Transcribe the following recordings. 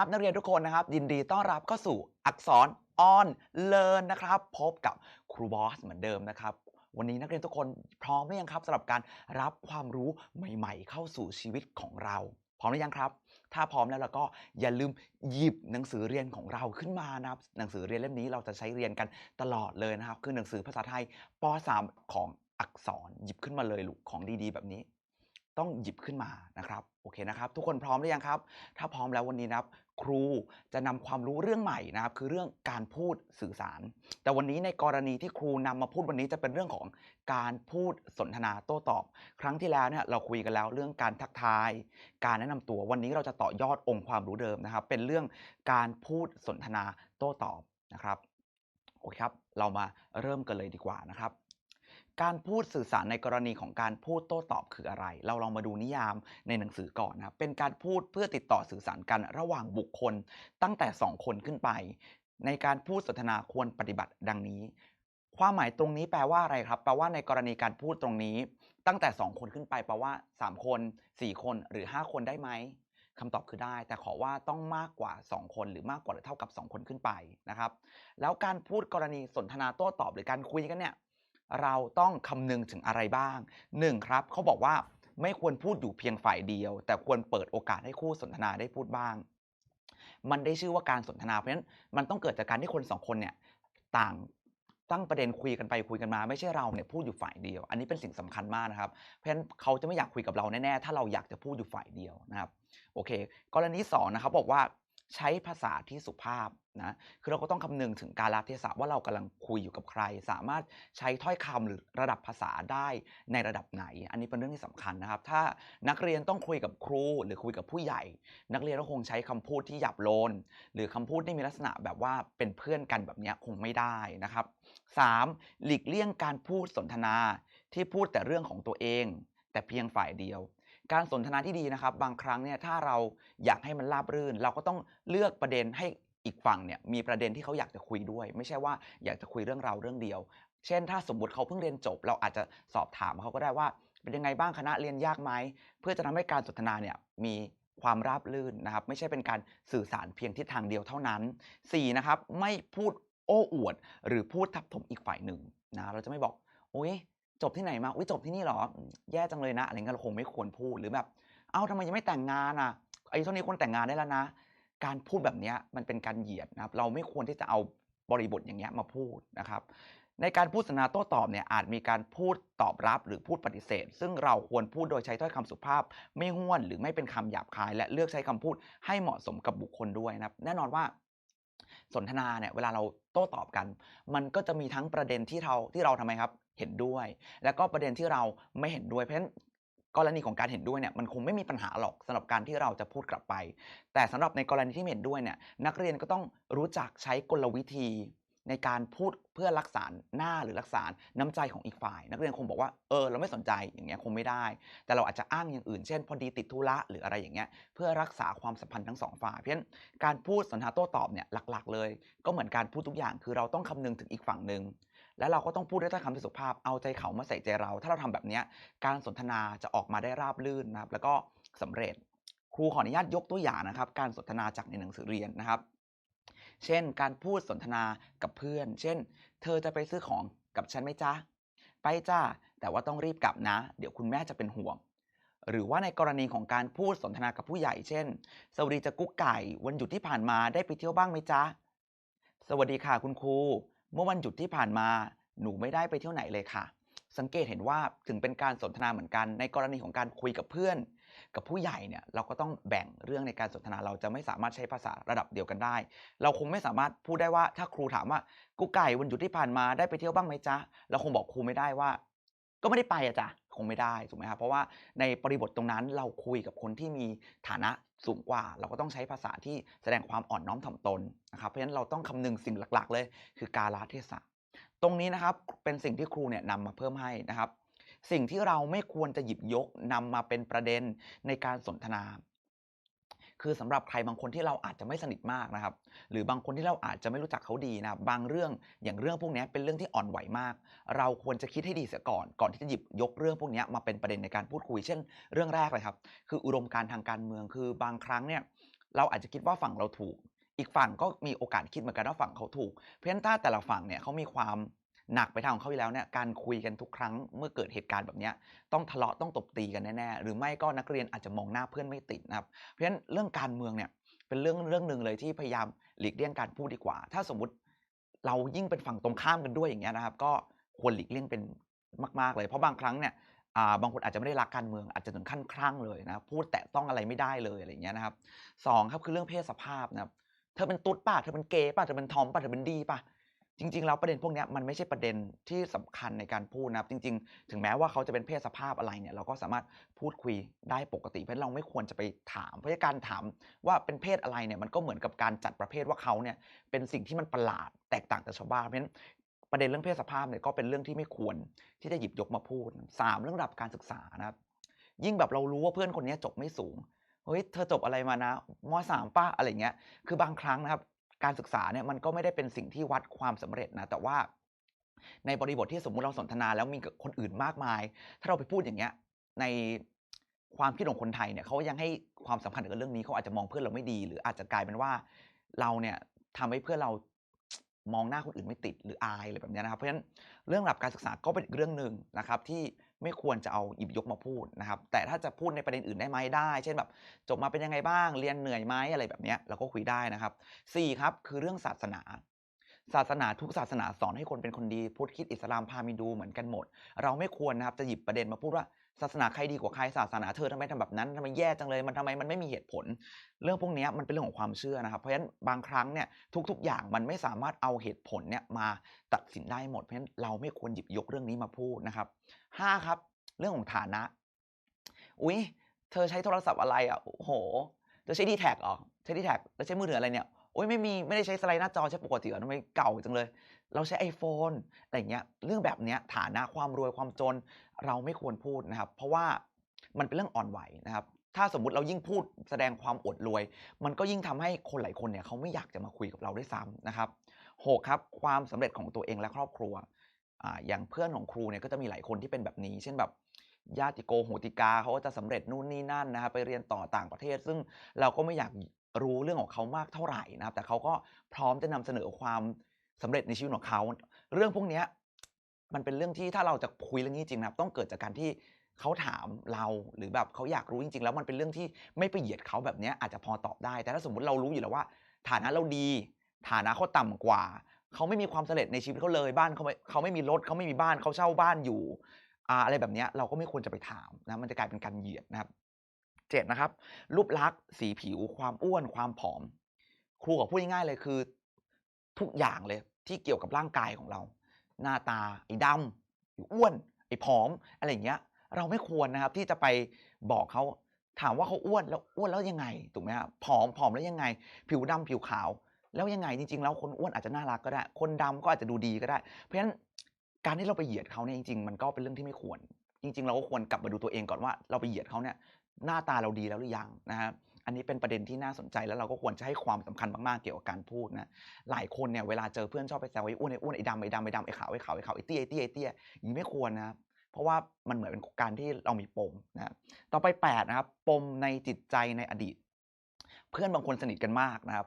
ับนักเรียนทุกคนนะครับ ยินดีต้อนรับเข้าสู่อักษรออนเลินนะครับ พบกับครูบอสเหมือนเดิมนะครับ วันนี้นักเรียนทุกคนพร้อมหรือยังครับสำหรับการรับความรู้ใหม่ๆ เข้าสู่ชีวิตของเรา พร้อมหรือยังครับ ถ้าพร้อมแล้วเราก็อย่าลืมหยิบหนังสือเรียนของเราขึ้นมานะครับ หนังสือเรียนเล่มนี้เราจะใช้เรียนกันตลอดเลยนะครับ คือหนังสือภาษาไทยป .3 ของอักษรหยิบขึ้นมาเลยลูกของดีๆ แบบนี้ ต้องหยิบขึ้นมานะครับโอเคนะครับ ทุกคนพร้อมหรือยังครับ ถ้าพร้อมแล้ววันนี้นะครับ ครูจะนำความรู้เรื่องใหม่นะครับ คือเรื่องการพูดสื่อสาร แต่วันนี้ในกรณีที่ครูนำมาพูดวันนี้จะเป็นเรื่องของการพูดสนทนาโต้ตอบ ครั้งที่แล้วเนี่ยเราคุยกันแล้วเรื่องการทักทาย การแนะนำตัววันนี้เราจะต่อยอดองค์ความรู้เดิมนะครับ เป็นเรื่องการพูดสนทนาโต้ตอบนะครับโอเคครับ เรามาเริ่มกันเลยดีกว่านะครับ การพูดสื่อสารในกรณีของการพูดโต้ตอบคืออะไร เราลองมาดูนิยามในหนังสือก่อนนะครับ เป็นการพูดเพื่อติดต่อสื่อสารกันระหว่างบุคคลตั้งแต่ 2 คนขึ้นไป ในการพูดสนทนาควรปฏิบัติดังนี้ ความหมายตรงนี้แปลว่าอะไรครับ แปลว่าในกรณีการพูดตรงนี้ ตั้งแต่ 2 คนขึ้นไปแปลว่า 3 คน 4 คนหรือ 5 คนได้ไหมคำตอบคือได้ แต่ขอว่าต้องมากกว่า 2 คนหรือมากกว่าหรือเท่ากับ 2 คนขึ้นไปนะครับ แล้วการพูดกรณีสนทนาโต้ตอบหรือการคุยกันเนี่ย เราต้องคำนึงถึงอะไรบ้าง 1. ครับเขาบอกว่าไม่ควรพูดอยู่เพียงฝ่ายเดียว แต่ควรเปิดโอกาสให้คู่สนทนาได้พูดบ้าง มันได้ชื่อว่าการสนทนาเพราะฉะนั้นมันต้องเกิดจากการที่คนสองคนเนี่ยต่างตั้งประเด็นคุยกันไปคุยกันมาไม่ใช่เราเนี่ยพูดอยู่ฝ่ายเดียว อันนี้เป็นสิ่งสำคัญมากนะครับเพราะฉะนั้นเขาจะไม่อยากคุยกับเราแน่ๆถ้าเราอยากจะพูดอยู่ฝ่ายเดียวนะครับโอเค กรณีสองนะครับบอกว่า ใช้ภาษาที่สุภาพนะคือเราก็ต้องคำนึงถึงการลเทศะว่าเรากำลังคุยอยู่กับใคร สามารถใช้ถ้อยคำหรือระดับภาษาได้ในระดับไหน อันนี้เป็นเรื่องที่สำคัญนะครับ ถ้านักเรียนต้องคุยกับครูหรือคุยกับผู้ใหญ่ นักเรียนก็คงใช้คำพูดที่หยาบโลน หรือคำพูดที่มีลักษณะแบบว่าเป็นเพื่อนกันแบบนี้คงไม่ได้นะครับ 3. หลีกเลี่ยงการพูดสนทนาที่พูดแต่เรื่องของตัวเอง แต่เพียงฝ่ายเดียว การสนทนาที่ดีนะครับ บางครั้งเนี่ยถ้าเราอยากให้มันราบรื่น เราก็ต้องเลือกประเด็นให้อีกฝั่งเนี่ยมีประเด็นที่เขาอยากจะคุยด้วย ไม่ใช่ว่าอยากจะคุยเรื่องเราเรื่องเดียว เช่น ถ้าสมมติเขาเพิ่งเรียนจบ เราอาจจะสอบถามเขาก็ได้ว่าเป็นยังไงบ้างคณะเรียนยากไหมเพื่อจะทำให้การสนทนาเนี่ยมีความราบรื่นนะครับ ไม่ใช่เป็นการสื่อสารเพียงทิศทางเดียวเท่านั้น 4. นะครับไม่พูดโอ้อวด หรือพูดทับถมอีกฝ่ายหนึ่งนะเราจะไม่บอกโอ้ย จบที่ไหนมาอุ้ยจบที่นี่เหรอ แย่จังเลยนะอะไรเงี้ยเราคงไม่ควรพูดหรือแบบ เอ้าทำไมยังไม่แต่งงานอะอายุเท่านี้ควรแต่งงานได้แล้วนะ การพูดแบบนี้มันเป็นการเหยียดนะครับ เราไม่ควรที่จะเอาบริบทอย่างเงี้ยมาพูดนะครับ ในการพูดสนทนาโต้ตอบเนี่ยอาจมีการพูดตอบรับหรือพูดปฏิเสธ ซึ่งเราควรพูดโดยใช้ถ้อยคำสุภาพ ไม่ห้วนหรือไม่เป็นคำหยาบคาย และเลือกใช้คำพูดให้เหมาะสมกับบุคคลด้วยนะครับ แน่นอนว่า สนทนาเนี่ยเวลาเราโต้ตอบกัน มันก็จะมีทั้งประเด็นที่เราที่เราทำไมครับเห็นด้วย แล้วก็ประเด็นที่เราไม่เห็นด้วยเพราะฉะนั้นกรณีของการเห็นด้วยเนี่ยมันคงไม่มีปัญหาหรอกสำหรับการที่เราจะพูดกลับไป แต่สำหรับในกรณีที่ไม่เห็นด้วยเนี่ยนักเรียนก็ต้องรู้จักใช้กลวิธี ในการพูดเพื่อรักษาหน้าหรือรักษาน้ำใจของอีกฝ่าย นักเรียนคงบอกว่าเออเราไม่สนใจอย่างเงี้ยคงไม่ได้ แต่เราอาจจะอ้างอย่างอื่นเช่น พอดีติดธุระหรืออะไรอย่างเงี้ยเพื่อรักษาความสัมพันธ์ทั้งสองฝ่ายเพราะฉะนั้นการพูดสนทนาโต้ตอบเนี่ยหลัก ๆ เลย ก็เหมือนการพูดทุกอย่างคือเราต้องคำนึงถึงอีกฝั่งหนึ่งและเราก็ต้องพูดด้วยถ้อยคำที่สุภาพเอาใจเขามาใส่ใจเรา ถ้าเราทำแบบนี้การสนทนาจะออกมาได้ราบรื่นนะครับแล้วก็สำเร็จครูขออนุญาตยกตัวอย่างนะครับ การสนทนาจากในหนังสือเรียนนะครับ เช่น การพูดสนทนากับเพื่อน เช่น เธอจะไปซื้อของกับฉันไหมจ๊ะ ไปจ้า แต่ว่าต้องรีบกลับนะ เดี๋ยวคุณแม่จะเป็นห่วง หรือว่าในกรณีของการพูดสนทนากับผู้ใหญ่ เช่น สวัสดีจะกุ๊กไก่ วันหยุดที่ผ่านมาได้ไปเที่ยวบ้างไหมจ๊ะ สวัสดีค่ะคุณครู เมื่อวันหยุดที่ผ่านมา หนูไม่ได้ไปเที่ยวไหนเลยค่ะ สังเกตเห็นว่าถึงเป็นการสนทนาเหมือนกัน ในกรณีของการคุยกับเพื่อน กับผู้ใหญ่เนี่ยเราก็ต้องแบ่งเรื่องในการสนทนาเราจะไม่สามารถใช้ภาษาระดับเดียวกันได้ เราคงไม่สามารถพูดได้ว่าถ้าครูถามว่ากุ๊กไก่วันหยุดที่ผ่านมาได้ไปเที่ยวบ้างไหมจ๊ะเราคงบอกครูไม่ได้ว่า ก็ไม่ได้ไปอะจ้ะคงไม่ได้ถูกไหมครับเพราะว่าในบริบทตรงนั้นเราคุยกับคนที่มีฐานะสูงกว่า เราก็ต้องใช้ภาษาที่แสดงความอ่อนน้อมถ่อมตนนะครับเพราะฉะนั้นเราต้องคำนึงสิ่งหลัก ๆ เลย คือกาลเทศะ ตรงนี้นะครับเป็นสิ่งที่ครูเนี่ยนำมาเพิ่มให้นะครับ สิ่งที่เราไม่ควรจะหยิบยกนำมาเป็นประเด็นในการสนทนาคือสำหรับใครบางคนที่เราอาจจะไม่สนิทมากนะครับ หรือบางคนที่เราอาจจะไม่รู้จักเขาดีนะบบางเรื่องอย่างเรื่องพวกนี้เป็นเรื่องที่อ่อนไหวมาก เราควรจะคิดให้ดีเสียก่อน ก่อนที่จะหยิบยกเรื่องพวกนี้มาเป็นประเด็นในการพูดคุย เช่น เรื่องแรกเลยครับ คืออุดมการทางการเมืองคือบางครั้งเนี่ยเราอาจจะคิดว่าฝั่งเราถูก อีกฝั่งก็มีโอกาสคิดเหมือนกันว่าฝั่งเขาถูก เพราะฉะนั้นถ้าแต่ละฝั่งเนี่ยเขามีความหนักไปทางของเขาอยู่แล้วเนี่ยการคุยกันทุกครั้งเมื่อเกิดเหตุการณ์แบบนี้ต้องทะเลาะต้องตบตีกันแน่ๆหรือไม่ก็นักเรียนอาจจะมองหน้าเพื่อนไม่ติดนะครับเพราะฉะนั้นเรื่องการเมืองเนี่ยเป็นเรื่องเรื่องหนึ่งเลยที่พยายามหลีกเลี่ยงการพูดดีกว่า ถ้าสมมติเรายิ่งเป็นฝั่งตรงข้ามกันด้วยอย่างเงี้ยนะครับ ก็ควรหลีกเลี่ยงเป็นมากๆเลย เพราะบางครั้งเนี่ยาบางคนอาจจะไม่ได้รักการเมืองอาจจะถึงขั้นคลั่งเลยนะพูดแตะต้องอะไรไม่ได้เลยอะไรเงี้ยนะครับสองครับคือเรื่องเพศสภาพนะครับ เธอเป็นตุ๊ดป่ะเธอเป็นเกย์ป่ะเธอเป็นทอมป่ะเธอเป็นดีป่ะจริงๆแล้วประเด็นพวกนี้มันไม่ใช่ประเด็นที่สำคัญในการพูดนะครับจริง ๆ ถึงแม้ว่าเขาจะเป็นเพศสภาพอะไรเนี่ยเราก็สามารถพูดคุยได้ปกติ เพราะฉะนั้นเราไม่ควรจะไปถาม เพราะการถามว่าเป็นเพศอะไรเนี่ยมันก็เหมือนกับการจัดประเภทว่าเขาเนี่ยเป็นสิ่งที่มันประหลาดแตกต่างจากชาวบ้านเพราะฉะนั้นประเด็นเรื่องเพศสภาพเนี่ยก็เป็นเรื่องที่ไม่ควรที่จะหยิบยกมาพูดสามเรื่องระดับการศึกษานะครับยิ่งแบบเรารู้ว่าเพื่อนคนนี้จบไม่สูง เฮ้ยเธอจบอะไรมานะมสามป้าอะไรเงี้ย คือบางครั้งนะครับการศึกษาเนี่ยมันก็ไม่ได้เป็นสิ่งที่วัดความสำเร็จนะแต่ว่าในบริบทที่สมมุติเราสนทนาแล้วมีคนอื่นมากมาย ถ้าเราไปพูดอย่างเงี้ยในความคิดของคนไทยเนี่ยเขายังให้ความสำคัญกับเรื่องนี้เขาอาจจะมองเพื่อนเราไม่ดี หรืออาจจะกลายเป็นว่าเราเนี่ยทำให้เพื่อนเรามองหน้าคนอื่นไม่ติดหรืออายอะไรแบบนี้นะครับ เพราะฉะนั้นเรื่องระดับการศึกษาก็เป็นอีกเรื่องหนึ่งนะครับที่ ไม่ควรจะเอาหยิบยกมาพูดนะครับ แต่ถ้าจะพูดในประเด็นอื่นได้ไหมได้ เช่นแบบจบมาเป็นยังไงบ้าง เรียนเหนื่อยไหมอะไรแบบนี้เราก็คุยได้นะครับสี่ครับ คือเรื่องศาสนา ศาสนาทุกศาสนาสอนให้คนเป็นคนดีพุทธคิดอิสลามพามินดูเหมือนกันหมด เราไม่ควรนะครับจะหยิบประเด็นมาพูดว่าศาสนาใครดีกว่าใครศาสนาเธอทำไมทำแบบนั้นทำไมแย่จังเลยมันทำไมมันไม่มีเหตุผล เรื่องพวกนี้มันเป็นเรื่องของความเชื่อนะครับ เพราะฉะนั้นบางครั้งเนี่ยทุก ๆ อย่างมันไม่สามารถเอาเหตุผลเนี่ยมาตัดสินได้หมด เพราะฉะนั้นเราไม่ควรหยิบยกเรื่องนี้มาพูดนะครับห้าครับ เรื่องของฐานะ อุ๊ย เธอใช้โทรศัพท์อะไรอะโอ้โฮเธอใช้ d-tac เหรอใช้ d-tac แล้วใช้มือถืออะไรเนี่ย โอ๊ยไม่มีไม่ได้ใช้สไลด์หน้าจอใช้ปกติเหรอทำไมเก่าจังเลย เราใช้ iPhone อะไรเงี้ยเรื่องแบบเนี้ยฐานะความรวยความจนเราไม่ควรพูดนะครับ เพราะว่ามันเป็นเรื่องอ่อนไหวนะครับ ถ้าสมมุติเรายิ่งพูดแสดงความอดรวย มันก็ยิ่งทำให้คนหลายคนเนี่ยเขาไม่อยากจะมาคุยกับเราด้วยซ้ำนะครับหกครับความสำเร็จของตัวเองและครอบครัวอ่าอย่างเพื่อนของครูเนี่ยก็จะมีหลายคนที่เป็นแบบนี้ เช่นแบบญาติโกโหติกาเขาก็จะสำเร็จนู่นนี่นั่นนะครับไปเรียนต่อต่างประเทศ ซึ่งเราก็ไม่อยาก รู้เรื่องของเขามากเท่าไหร่นะครับ แต่เขาก็พร้อมจะนำเสนอความสำเร็จในชีวิตของเขา เรื่องพวกนี้มันเป็นเรื่องที่ถ้าเราจะคุยเรื่องนี้จริงนะครับ ต้องเกิดจากการที่เขาถามเราหรือแบบเขาอยากรู้จริง ๆ แล้วมันเป็นเรื่องที่ไม่ไปเหยียดเขาแบบนี้อาจจะพอตอบได้ แต่ถ้าสมมติเรารู้อยู่แล้วว่า ฐานะเราดี ฐานะเขาต่ำกว่า เขาไม่มีความสำเร็จในชีวิตเขาเลยบ้านเขาไม่เขาไม่มีรถเขาไม่มีบ้านเขาเช่าบ้านอยู่อะไรแบบนี้เราก็ไม่ควรจะไปถามนะมันจะกลายเป็นการเหยียดนะครับ เจ็ดนะครับรูปลักษณ์สีผิวความอ้วนความผอม ครูขอพูดง่ายๆเลยคือ ทุกอย่างเลยที่เกี่ยวกับร่างกายของเรา หน้าตาไอ้ดำไอ้อ้วน ไอ้ผอม อะไรอย่างเงี้ย เราไม่ควรนะครับที่จะไปบอกเขาถามว่าเขาอ้วนแล้วอ้วนแล้วยังไงถูกไหมครับผอมผอมแล้วยังไง ผิวดำผิวขาว แล้วยังไงจริง ๆ แล้วคนอ้วนอาจจะน่ารักก็ได้ คนดำก็อาจจะดูดีก็ได้ เพราะฉะนั้นการที่เราไปเหยียดเขาเนี่ยจริง ๆ มันก็เป็นเรื่องที่ไม่ควร จริง ๆ เราก็ควรกลับมาดูตัวเองก่อนว่าเราไปเหยียดเขาเนี่ย หน้าตาเราดีแล้วหรือยังนะครับอันนี้เป็นประเด็นที่น่าสนใจแล้วเราก็ควรจะให้ความสำคัญมากๆเกี่ยวกับการพูดนะหลายคนเนี่ยเวลาเจอเพื่อนชอบไปแซวไอ้อ้วนไอ้อ้วนไอ้ดำไอ้ดำไอ้ดำไอ้ขาวไอ้ขาวไอ้ขาวไอ้เตี้ยไอ้เตี้ยไอ้เตี้ยอย่างนี้ไม่ควรนะครับเพราะว่ามันเหมือนเป็นการที่เรามีปมนะต่อไป8นะครับปมในจิตใจในอดีต เพื่อนบางคนสนิทกันมากนะครับ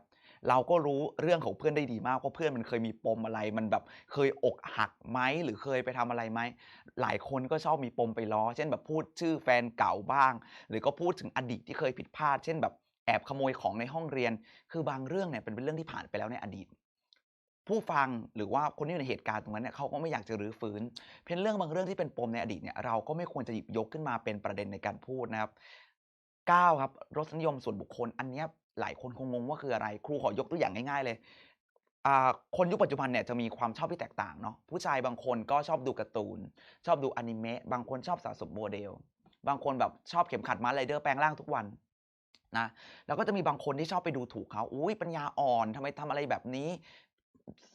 เราก็รู้เรื่องของเพื่อนได้ดีมากว่าเพื่อนมันเคยมีปมอะไร มันแบบเคยอกหักไหมหรือเคยไปทำอะไรไหมหลายคนก็ชอบมีปมไปล้อ เช่นแบบพูดชื่อแฟนเก่าบ้าง หรือก็พูดถึงอดีตที่เคยผิดพลาด เช่นแบบแอบขโมยของในห้องเรียน คือบางเรื่องเนี่ยเป็นเรื่องที่ผ่านไปแล้วในอดีต ผู้ฟังหรือว่าคนที่อยู่ในเหตุการณ์ตรงนั้นเนี่ยเขาก็ไม่อยากจะรื้อฟื้น เพราะฉะนั้นเรื่องบางเรื่องที่เป็นปมในอดีตเนี่ยเราก็ไม่ควรจะหยิบยกขึ้นมาเป็นประเด็นในการพูดนะครับ 9 ครับรสนิยมส่วนบุคคลอันเนี้ย หลายคนคงงงว่าคืออะไร ครูขอยกตัวอย่างง่ายๆเลยคนยุคปัจจุบันเนี่ยจะมีความชอบที่แตกต่างเนาะผู้ชายบางคนก็ชอบดูการ์ตูน ชอบดูอนิเมะบางคนชอบสะสมโมเดล บางคนแบบชอบเข็มขัดมาสต์ไรเดอร์แปลงร่างทุกวันนะแล้วก็จะมีบางคนที่ชอบไปดูถูกเขาอุ๊ยปัญญาอ่อนทำไมทำอะไรแบบนี้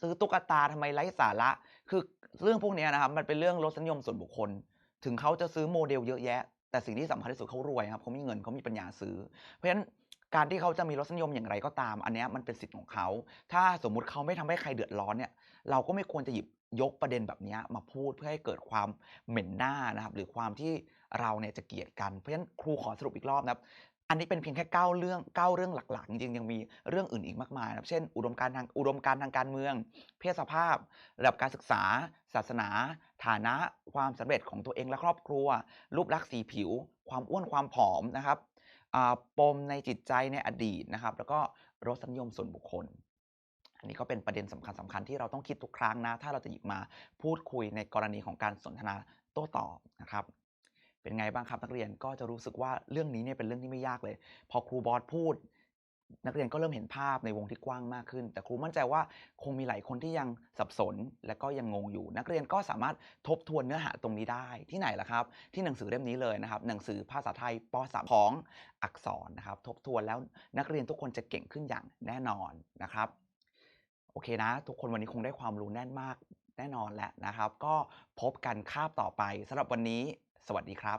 ซื้อตุ๊กตาทำไมไร้สาระ คือเรื่องพวกเนี้ยนะครับมันเป็นเรื่องรสนิยมส่วนบุคคล ถึงเขาจะซื้อโมเดลเยอะแยะ แต่สิ่งที่สำคัญที่สุดเขารวยครับเขามีเงินเขามีปัญญาซื้อ เพราะฉะนั้น การที่เขาจะมีรสนิยมอย่างไรก็ตาม อันนี้มันเป็นสิทธิ์ของเขา ถ้าสมมุติเขาไม่ทำให้ใครเดือดร้อนเนี่ย เราก็ไม่ควรจะหยิบยกประเด็นแบบนี้มาพูดเพื่อให้เกิดความเหม็นหน้านะครับ หรือความที่เราเนี่ยจะเกลียดกัน เพราะฉะนั้นครูขอสรุปอีกรอบนะครับ อันนี้เป็นเพียงแค่9เรื่อง9เรื่องหลักๆ จริงๆ ยังมีเรื่องอื่นอีกมากมายนะครับ เช่น อุดมการทางอุดมการทางการเมือง เพศสภาพ ระดับการศึกษา ศาสนา ฐานะ ความสำเร็จของตัวเองและครอบครัว รูปลักษณ์สีผิว ความอ้วนความผอมนะครับ ปมในจิตใจในอดีตนะครับ แล้วก็รสนิยมส่วนบุคคล อันนี้ก็เป็นประเด็นสำคัญสำคัญที่เราต้องคิดทุกครั้งนะ ถ้าเราจะหยิบมาพูดคุยในกรณีของการสนทนาโต้ตอบนะครับ เป็นไงบ้างครับนักเรียนก็จะรู้สึกว่าเรื่องนี้เนี่ยเป็นเรื่องที่ไม่ยากเลย พอครูบอสพูด นักเรียนก็เริ่มเห็นภาพในวงที่กว้างมากขึ้น แต่ครูมั่นใจว่าคงมีหลายคนที่ยังสับสน และก็ยังงงอยู่ นักเรียนก็สามารถทบทวนเนื้อหาตรงนี้ได้ที่ไหนล่ะครับ ที่หนังสือเล่มนี้เลยนะครับ หนังสือภาษาไทยป .3 ของอักษรนะครับ ทบทวนแล้วนักเรียนทุกคนจะเก่งขึ้นอย่างแน่นอนนะครับ โอเคนะ ทุกคนวันนี้คงได้ความรู้แน่นมากแน่นอนแหละนะครับ ก็พบกันคาบต่อไปสำหรับวันนี้ สวัสดีครับ